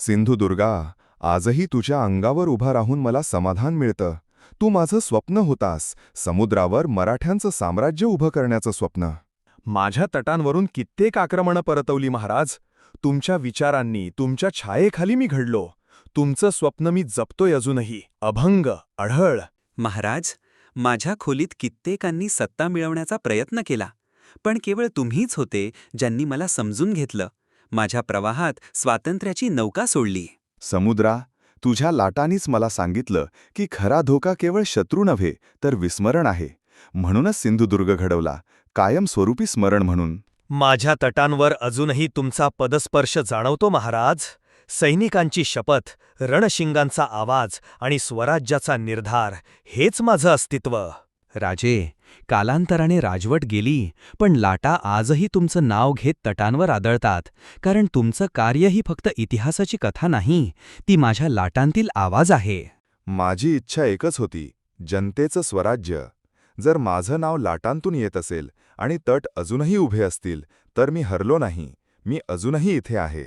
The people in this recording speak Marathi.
सिंधुदुर्गा आजही तुझ्या अंगावर उभा राहून मला समाधान मिळतं. तू माझं स्वप्न होतास. समुद्रावर मराठ्यांचं साम्राज्य उभं करण्याचं स्वप्न. माझ्या तटांवरून कित्येक आक्रमणं परतवली महाराज. तुमच्या विचारांनी तुमच्या छायेखाली मी घडलो. तुमचं स्वप्न मी जपतोय अजूनही. अभंग अढळ. महाराज माझ्या खोलीत कित्येकांनी सत्ता मिळवण्याचा प्रयत्न केला. पण केवळ तुम्हीच होते ज्यांनी मला समजून घेतलं. माझ्या प्रवाहात स्वातंत्र्याची नौका सोडली. समुद्रा तुझ्या लाटांनीच मला सांगितलं की खरा धोका केवळ शत्रू नव्हे तर विस्मरण आहे. म्हणूनच सिंधुदुर्ग घडवला कायमस्वरूपी स्मरण म्हणून. माझ्या तटांवर अजूनही तुमचा पदस्पर्श जाणवतो महाराज. सैनिकांची शपथ रणशिंगांचा आवाज आणि स्वराज्याचा निर्धार हेच माझं अस्तित्व. राजे कालांतराने राजवट गेली पण लाटा आजही तुमचं नाव घेत तटांवर आदळतात कारण तुमचं कार्य ही फक्त इतिहासाची कथा नाही ती माझ्या लाटांतील आवाज आहे. माझी इच्छा एकच होती जनतेचं स्वराज्य. जर माझं नाव लाटांतून येत असेल आणि तट अजूनही उभे असतील तर मी हरलो नाही मी अजूनही इथे आहे.